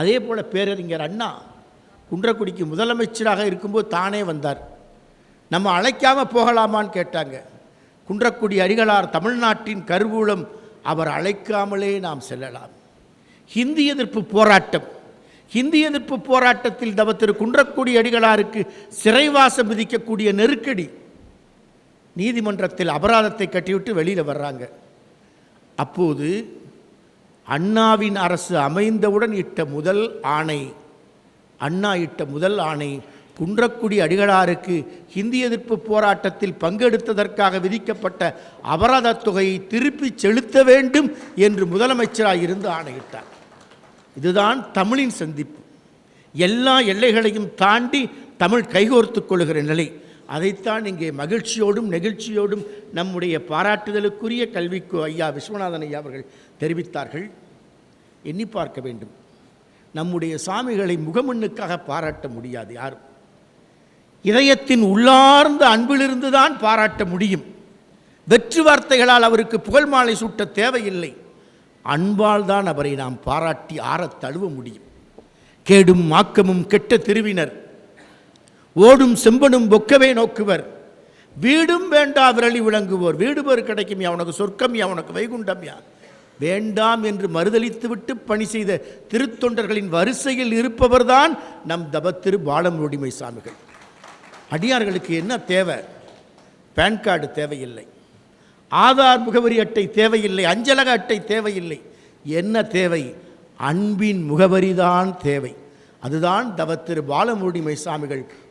அதே போல் பேரறிஞர் அண்ணா குன்றக்குடிக்கு முதலமைச்சராக இருக்கும்போது தானே வந்தார். நம்ம அழைக்காமல் போகலாமான்னு கேட்டாங்க. குன்றக்குடி அடிகளார் தமிழ்நாட்டின் கருவூலம் அவர் அழைக்காமலே நாம் செல்லலாம். ஹிந்தி எதிர்ப்பு போராட்டம். ஹிந்தி எதிர்ப்பு போராட்டத்தில் தவ திரு குன்றக்குடி அடிகளாருக்கு சிறைவாசம் விதிக்கக்கூடிய நெருக்கடி. நீதிமன்றத்தில் அபராதத்தை கட்டிவிட்டு வெளியில் வர்றாங்க. அப்போது அண்ணாவின் அரசு அமைந்தவுடன் இட்ட முதல் ஆணை அண்ணா இட்ட முதல் ஆணை குன்றக்குடி அடிகளாருக்கு ஹிந்தி எதிர்ப்பு போராட்டத்தில் பங்கெடுத்ததற்காக விதிக்கப்பட்ட அபராதத் தொகையை திருப்பிச் செலுத்த வேண்டும் என்று முதலமைச்சராக இருந்து ஆணையிட்டார். இதுதான் தமிழின் சந்திப்பு. எல்லா எல்லைகளையும் தாண்டி தமிழ் கைகோர்த்துக் கொள்கிற நிலை. அதைத்தான் இங்கே மகிழ்ச்சியோடும் நெகிழ்ச்சியோடும் நம்முடைய பாராட்டுதலுக்குரிய கல்விக்கு ஐயா விஸ்வநாதன் ஐயா அவர்கள் தெரிவித்தார்கள். எண்ணி பார்க்க வேண்டும். நம்முடைய சாமிகளை முகமண்ணுக்காக பாராட்ட முடியாது யாரும். இதயத்தின் உள்ளார்ந்த அன்பிலிருந்து தான் பாராட்ட முடியும். வெற்று வார்த்தைகளால் அவருக்கு புகழ் மாலை சூட்ட தேவையில்லை. அன்பால் தான் அவரை நாம் பாராட்டி ஆறத் தழுவ முடியும். கேடும் மாக்கமும் கெட்ட திருவினர் ஓடும் செம்பனும் பொக்கவே நோக்குவர். வீடும் வேண்டா விரலி விளங்குவோர். வீடு பேர் கிடைக்கும் யா? உனக்கு சொர்க்கம் யா? உனக்கு வைகுண்டம் யா? வேண்டாம் என்று மறுதளித்துவிட்டு பணி செய்த திருத்தொண்டர்களின் வரிசையில் இருப்பவர்தான் நம் தபத்திரு பாலமுடிமை சாமிகள். அடியார்களுக்கு என்ன தேவை? பேன் கார்டு தேவையில்லை. ஆதார் முகவரி அட்டை தேவையில்லை. அஞ்சலக அட்டை தேவையில்லை. என்ன தேவை? அன்பின் முகவரிதான் தேவை. அதுதான் தவத்திரு பாலமுடிமை சாமிகள்